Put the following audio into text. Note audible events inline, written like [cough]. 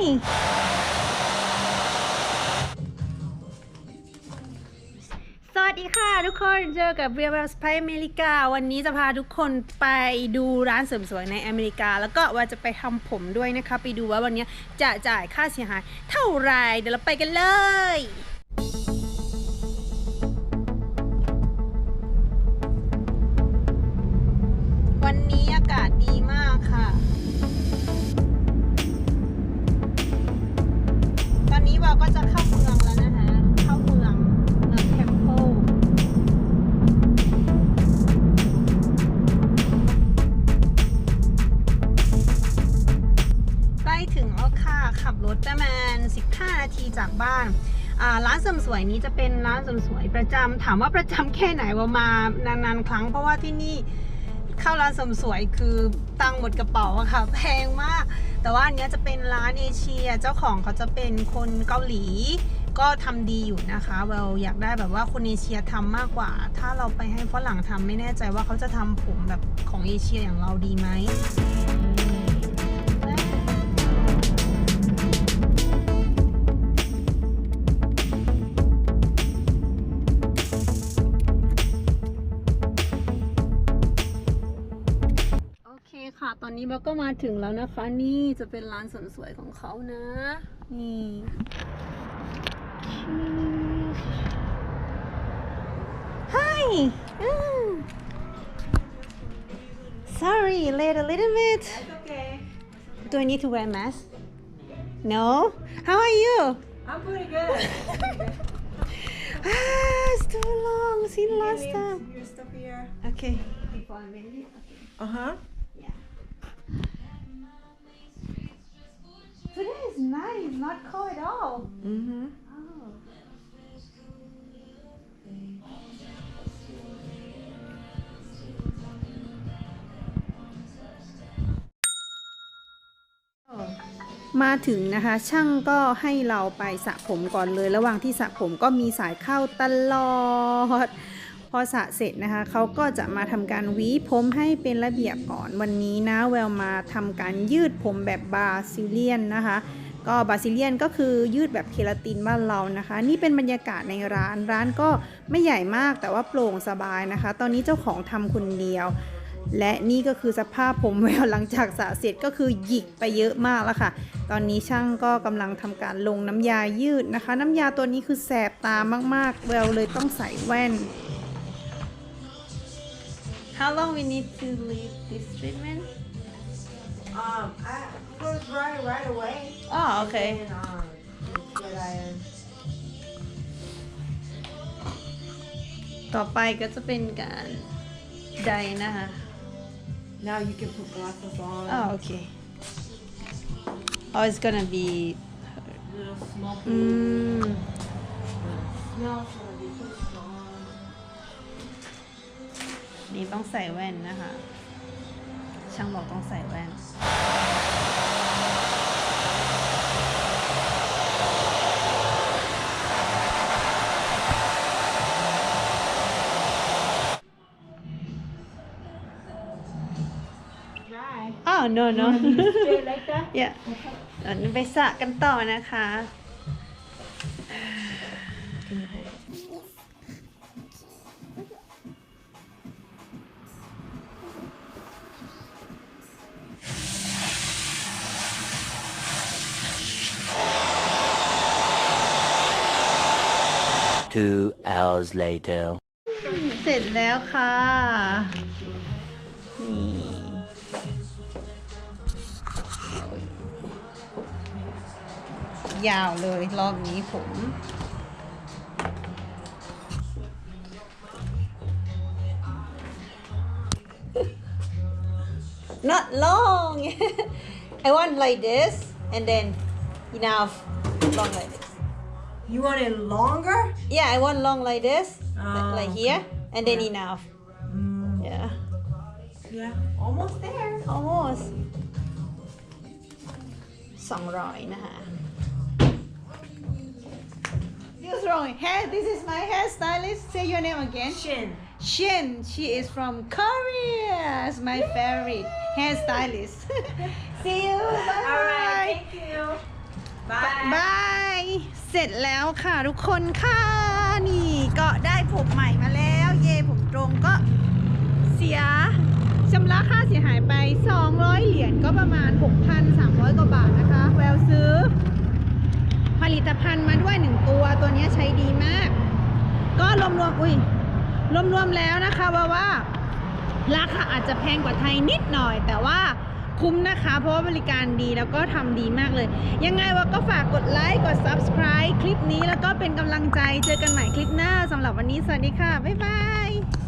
สวัสดีค่ะทุกคนเจอกับเรียลสไปอเมริกา วันนี้จะพาทุกคนไปดูร้านเสริมสวยในอเมริกา แล้วก็ว่าจะไปทำผมด้วยนะคะ ไปดูว่าวันนี้จะจ่ายค่าเสียหายเท่าไหรเดี๋ยวเราไปกันเลย จากบ้านร้านเสริมสวยนี้จะเป็นร้านเสริมสวยประจำถามว่าประจำแค่ไหนว่ามานานๆครั้ง เพราะว่าที่นี่เข้าร้านเสริมสวยคือตังหมดกระเป๋าอะค่ะแพงมาก แต่ว่าอันนี้จะเป็นร้านเอเชียเจ้าของเขาจะเป็นคนเกาหลี ก็ทำดีอยู่นะคะเราอยากได้แบบว่าคนเอเชียทำมากกว่า ถ้าเราไปให้ฝรั่งทำไม่แน่ใจว่าเขาจะทำผมแบบของเอเชียอย่างเราดีไหม ตอนนี้เราก็มาถึงแล้วนะคะ นี่จะเป็นร้านเสริมสวยของเขานะ นี่ Hi Mm. Sorry late a little bit Okay. Do I need to wear mask No How are you I'm pretty good. Ah it's too long since last Leave time Your stuff here. Okay Before I make it Uh huh. Yeah. Today is nice, not cold at all. Mm-hmm. Oh. มาถึงนะคะ ช่างก็ให้เราไปสระผมก่อนเลย ระหว่างที่สระผมก็มีสายเข้าตลอด พอสระเสร็จนะคะเขาก็จะมาทำการหวีผมให้เป็นระเบียบก่อนวันนี้นะแววมาทำการยืดผมแบบบาซิเลียนนะคะก็บาซิเลียนก็คือยืดแบบเคราตินบ้านเรานะคะ นี่เป็นบรรยากาศในร้านร้านก็ไม่ใหญ่มากแต่ว่าโปร่งสบายนะคะ ตอนนี้เจ้าของทำคนเดียว และนี่ก็คือสภาพผมแววหลังจากสระเสร็จก็คือหยิกไปเยอะมากแล้วค่ะ ตอนนี้ช่างก็กำลังทำการลงน้ำยายืดนะคะ น้ำยาตัวนี้คือแสบตามากๆ แววเลยต้องใส่แว่น How long we need to leave this treatment? Um, I was right right away. Oh, okay. And um, get iron. ต่อไปก็จะเป็นการไดนะคะ Now you can put glasses on. Oh, okay. Oh, it's gonna be. Little smoky. Mm, Smells gonna be too strong. นี่ต้องใส่แว่นนะคะ ช่างบอกต้องใส่แว่น Right. อ้าว no no Straight like that. อย่าเดี๋ยวไปสระกันต่อนะคะ Two hours later. เสร็จแล้วค่ะ นี่ ยาวเลยรอบนี้ผม Not long. I want like this and then enough long like this. You want it longer? Yeah, I want long like this, Oh, like here, and then enough. Mm, Yeah, yeah. Almost there. almost. สองร้อยนะคะ What's wrong? Hair. This is my hairstylist. Say your name again. Shin. Shin. She is from Korea. It's my favorite hairstylist. [laughs] See you. Bye. All right. Thank you. บาย เสร็จแล้วค่ะทุกคนค่ะ นี่ก็ได้ผมใหม่มาแล้ว เย่ผมตรงก็เสียชำระค่าเสียหายไป 200 เหรียญก็ประมาณ 6,300 กว่าบาทนะคะ แววซื้อ ผลิตภัณฑ์มาด้วยหนึ่งตัว ตัวนี้ใช้ดีมาก ก็รวมๆ อุ้ย รวมๆ แล้วนะคะว่าว่า ราคาอาจจะแพงกว่าไทยนิดหน่อยแต่ว่า คุ้มนะคะ เพราะว่าบริการดีแล้วก็ทำดีมากเลย ยังไงว่าก็ฝากกดไลค์กด subscribe คลิปนี้แล้วก็เป็นกำลังใจเจอกันใหม่คลิปหน้าสำหรับวันนี้สวัสดีค่ะ บ๊ายบาย